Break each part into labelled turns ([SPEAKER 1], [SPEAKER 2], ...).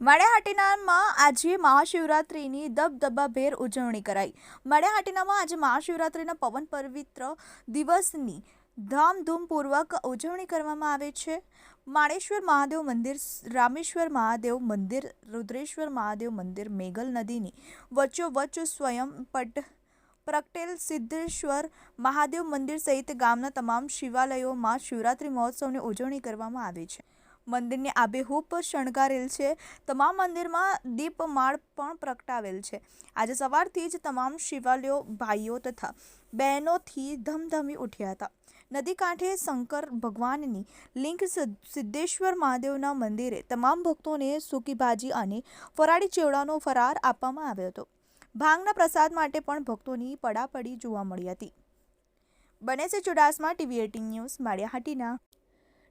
[SPEAKER 1] માળિયાહાટીનામાં આજે મહાશિવરાત્રિની દબદબાભેર ઉજવણી કરાઈ. માળિયાહાટીનામાં આજે મહાશિવરાત્રિના પવન પવિત્ર દિવસની ધામધૂમપૂર્વક ઉજવણી કરવામાં આવે છે. માણેશ્વર મહાદેવ મંદિર, રામેશ્વર મહાદેવ મંદિર, રુદ્રેશ્વર મહાદેવ મંદિર, મેઘલ નદીની વચ્ચોવચ્ચ સ્વયં પટ પ્રગટેલ સિદ્ધેશ્વર મહાદેવ મંદિર સહિત ગામના તમામ શિવાલયોમાં શિવરાત્રિ મહોત્સવની ઉજવણી કરવામાં આવે છે. મંદિરને આબેહૂબ શણગારેલ છે. તમામ મંદિરમાં દીપમાળ પણ પ્રગટાવેલ છે. આજે સવારથી જ તમામ શિવાલયો ભાઈઓ તથા બહેનોથી ધમધમી ઉઠ્યા હતા. નદી કાંઠે શંકર ભગવાનની લિંગ સિદ્ધ- સિદ્ધેશ્વર મહાદેવના મંદિરે તમામ ભક્તોને સૂકી ભાજી અને ફરાળી ચેવડાનો ફરાર આપવામાં આવ્યો હતો. ભાંગના પ્રસાદ માટે પણ ભક્તોની પડાપડી જોવા મળી હતી. બને છે Chudasama TV eighteen news, Maliyahatina.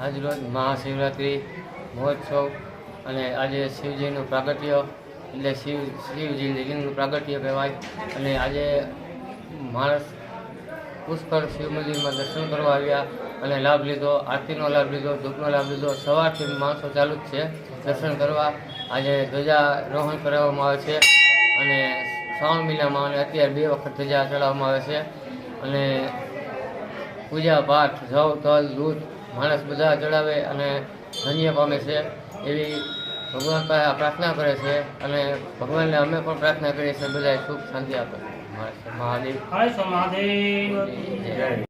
[SPEAKER 2] આજરોજ મહાશિવરાત્રિ, મહોત્સવ અને આજે શિવજીનું પ્રાગટ્ય, એટલે શિવ શિવજીની લિંગનું પ્રાગટ્ય કહેવાય. અને આજે માણસ પુષ્કળ શિવ મંદિરમાં દર્શન કરવા આવ્યા અને લાભ લીધો, આરતીનો લાભ લીધો, ધૂપનો લાભ લીધો. સવારથી માણસો ચાલુ જ છે દર્શન કરવા. આજે ધ્વજારોહણ કરાવવામાં આવે છે અને શ્રાવણ મહિનામાં અને અત્યારે બે વખત ધ્વજા ચડાવવામાં આવે છે. અને પૂજા પાઠ, જવ, તલ, દૂધ માણસ બધા ચડાવે અને ધન્ય પામે છે. એવી ભગવાન પાસે પ્રાર્થના કરે છે અને ભગવાનને અમે પણ પ્રાર્થના કરીએ છીએ. બધા સુખ શાંતિ આપે. મહાદેવ. જય.